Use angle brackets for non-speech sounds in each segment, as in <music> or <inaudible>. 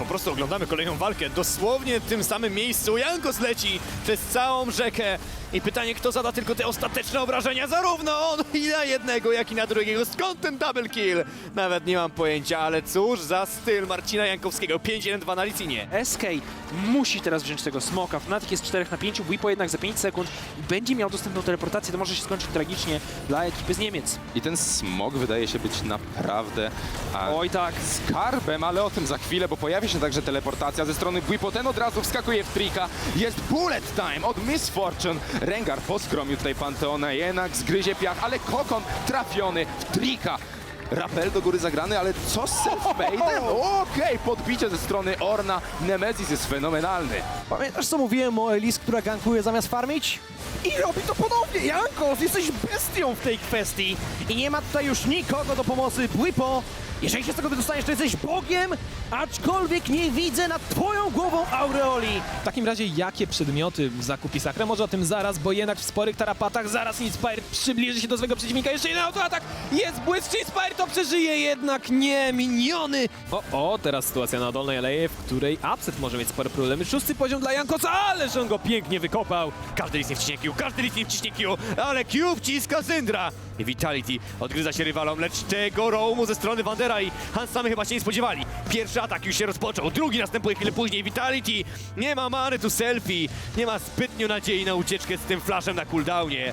po prostu oglądamy kolejną walkę. Dosłownie w tym samym miejscu Jankos leci przez całą rzekę. I pytanie, kto zada tylko te ostateczne obrażenia, zarówno on i na jednego, jak i na drugiego. Skąd ten double kill? Nawet nie mam pojęcia, ale cóż za styl Marcina Jankowskiego. 5-1-2 na Licinie. SK musi teraz wziąć tego smoka. Fnatic jest 4 na 5, Wipo jednak za 5 sekund i będzie miał dostępną teleportację. To może się skończyć tragicznie dla ekipy z Niemiec. I ten smog wydaje się być naprawdę a, Oj tak, skarbem, ale o tym za chwilę, bo pojawi się także teleportacja ze strony Bwipo. Ten od razu wskakuje w trika. Jest bullet time od Miss Fortune. Rengar poskromił tutaj Panteona, jednak zgryzie piach, ale Kokon trafiony w trika. Rapel do góry zagrany, ale co z self-made'em? <laughs> Okej, podbicie ze strony Orna. Nemezis jest fenomenalny. Pamiętasz co mówiłem o Elis, która gankuje zamiast farmić? I robi to ponownie! Jankos, jesteś bestią w tej kwestii! I nie ma tutaj już nikogo do pomocy. Bwipo, jeżeli się z tego wydostaniesz, to jesteś Bogiem, aczkolwiek nie widzę nad twoją głową aureoli. W takim razie jakie przedmioty zakupi Sakra? Może o tym zaraz, bo jednak w sporych tarapatach zaraz Inspire przybliży się do swojego przeciwnika. Jeszcze jeden autoatak! Jest błysk, Inspire to przeżyje? Jednak nie, miniony! O, o, teraz sytuacja na dolnej aleje, w której Upset może mieć spore problemy. Szósty poziom dla Jankosa, ależ on go pięknie wykopał! Każdy list nie wciśnie Q, każdy list nie wciśnie Q, ale Q wciska Syndra. Vitality odgryza się rywalom, lecz tego roamu ze strony Wandera i Hans samy chyba się nie spodziewali. Pierwszy atak już się rozpoczął, drugi następuje chwilę później. Vitality nie ma many tu selfie, nie ma zbytnio nadziei na ucieczkę z tym flashem na cooldownie.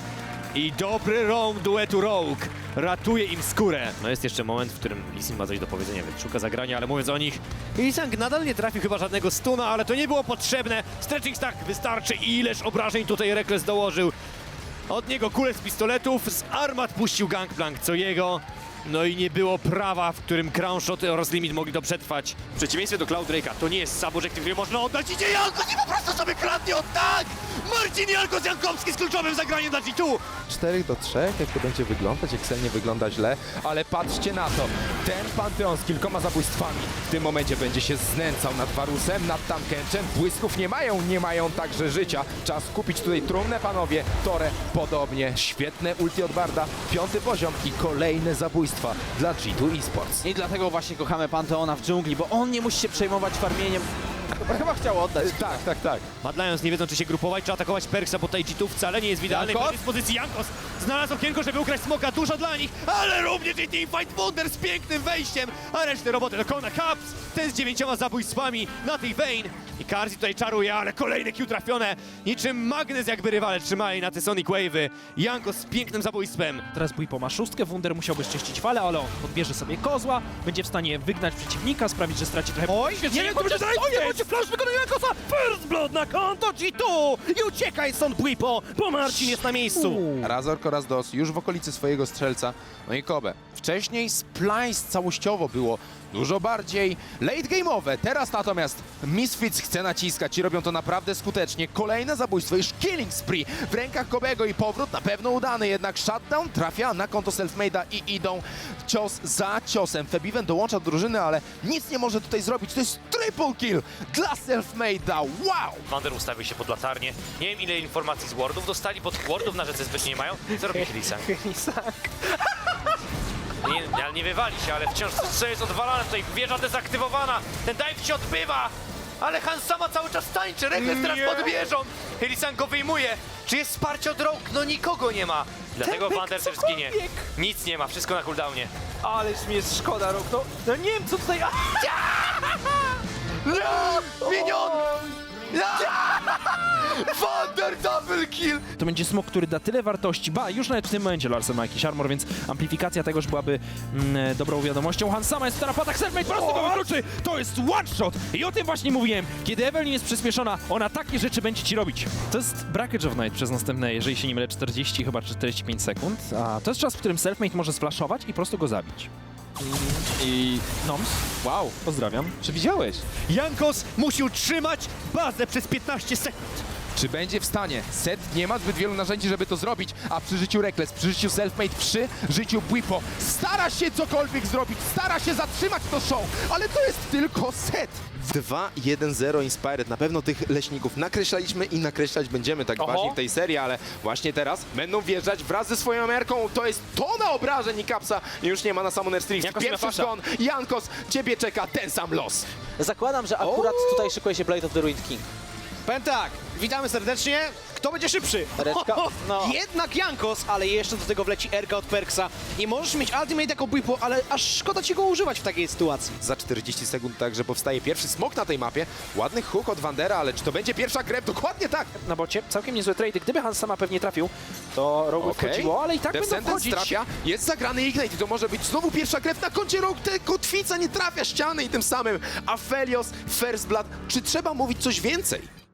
I dobry roam duetu Rogue ratuje im skórę. No jest jeszcze moment, w którym Lising ma coś do powiedzenia, więc szuka zagrania, ale mówiąc o nich, Lisang nadal nie trafił chyba żadnego stuna, ale to nie było potrzebne. Stretching stack wystarczy ileż obrażeń tutaj Rekles dołożył. Od niego kulę z pistoletów, z armat puścił gangplank, co jego. No i nie było prawa, w którym Crownshot oraz Limit mogli to przetrwać. W przeciwieństwie do Cloud Drake'a, to nie jest sabożek, który można oddać. Idzie Jankos i po prostu sobie kradnie od tak! Marcin Jankos Jankowski z kluczowym zagraniem dla G2. 4 do 3, jak to będzie wyglądać? Excel nie wygląda źle, ale patrzcie na to. Ten Panteon z kilkoma zabójstwami w tym momencie będzie się znęcał nad Warusem, nad Tamkenczem. Błysków nie mają, nie mają także życia. Czas kupić tutaj trumnę, panowie. Tore podobnie. Świetne ulti od Barda. Piąty poziom i kolejne zabójstwa dla G2 Esports. I dlatego właśnie kochamy Panteona w dżungli, bo on nie musi się przejmować farmieniem. Chyba chciał oddać. Tak, tak, tak. Mad Lions nie wiedzą, czy się grupować, czy atakować Perksa, bo tutaj G2 wcale nie jest w idealnej Jankos? dyspozycji. Jankos znalazł okienko, żeby ukraść smoka, dużo dla nich, ale również i Teamfight Wonder z pięknym wejściem, a resztę roboty dokona Caps, ten z dziewięcioma zabójstwami na tej Vayne. I Karzi tutaj czaruje, ale kolejne Q trafione, niczym magnes jakby rywale trzymali na te Sonic Wave'y. Jankos z pięknym zabójstwem. Teraz Bwipo ma szóstkę, Wunder musiałby czyścić falę, ale on podbierze sobie kozła, będzie w stanie wygnać przeciwnika, sprawić, że straci trochę Oj, nie to będzie zajdzie, będzie flash wykonania Jankosa! First blood na konto G2! I uciekaj stąd Bwipo, bo Marcin jest na miejscu! Razor oraz Dos już w okolicy swojego strzelca. No i Kobe. Wcześniej Splice całościowo było dużo bardziej late game'owe. Teraz natomiast Misfits chce naciskać i robią to naprawdę skutecznie. Kolejne zabójstwo, już killing spree w rękach Kobego i powrót na pewno udany. Jednak shutdown trafia na konto Selfmade'a i idą cios za ciosem. Febiven dołącza do drużyny, ale nic nie może tutaj zrobić. To jest triple kill dla Selfmade'a. Wow! Wander ustawił się pod latarnię. Nie wiem ile informacji z Wardów dostali, bo tych Wardów na rzece zbytnio nie mają. Co robi Hlisang? Nie, ale nie wywali się, ale wciąż co jest odwalane tutaj, wieża dezaktywowana, ten dive się odbywa, ale Han sama cały czas tańczy, Rekles teraz pod wieżą, Hlisang go wyjmuje, czy jest wsparcie od Rogue? No nikogo nie ma, dlatego Wander też zginie. Nic nie ma, wszystko na cooldownie. Ależ mi jest szkoda, Rok, no, no nie wiem co tutaj... A! Minion! <laughs> Wonder double kill! to będzie smok, który da tyle wartości. Ba, już nawet w tym momencie Larsen ma jakiś armor, więc amplifikacja tegoż byłaby mm, dobrą wiadomością. Han sama jest w tarapatach, Selfmade prosto go wykluczy! To jest one shot! I o tym właśnie mówiłem. Kiedy Evelyn jest przyspieszona, ona takie rzeczy będzie ci robić. To jest Brackage of Night przez następne, jeżeli się nie mylę, 40, chyba 45 sekund. A to jest czas, w którym Selfmade może splashować i prosto go zabić. I Noms, wow, pozdrawiam. czy widziałeś? Jankos musi utrzymać bazę przez 15 sekund. Czy będzie w stanie? Set nie ma zbyt wielu narzędzi, żeby to zrobić, a przy życiu Reckless, przy życiu Selfmade, przy życiu Bwipo stara się cokolwiek zrobić, stara się zatrzymać to show, ale to jest tylko set. 2-1-0 Inspired. Na pewno tych leśników nakreślaliśmy i nakreślać będziemy tak Oho. właśnie w tej serii, ale Właśnie teraz będą wjeżdżać wraz ze swoją merką. To jest tona obrażeń i kapsa. Już nie ma na Summoner. Jankos Pierwszy zgon. Jankos, ciebie czeka ten sam los. Zakładam, że akurat tutaj szykuje się Blade of the Ruined King. Powiem tak, witamy serdecznie. Kto będzie szybszy? Reczka? <laughs> No. Jednak Jankos, ale jeszcze do tego wleci Erka od Perksa. I możesz mieć ultimate jako Bwipo, ale aż szkoda ci go używać w takiej sytuacji. Za 40 sekund także powstaje pierwszy smok na tej mapie. Ładny hook od Wandera, ale czy to będzie pierwsza grep? Dokładnie tak. Na bocie całkiem niezłe trady. Gdyby Hans sama pewnie trafił, to Rogue Okej. wchodziło, ale i tak Death będą Sentence wchodzić. trafia, jest zagrany Ignite i to może być znowu pierwsza krew na koncie Rogue, te kotwica nie trafia ściany i tym samym Aphelios, First Blood, czy trzeba mówić coś więcej?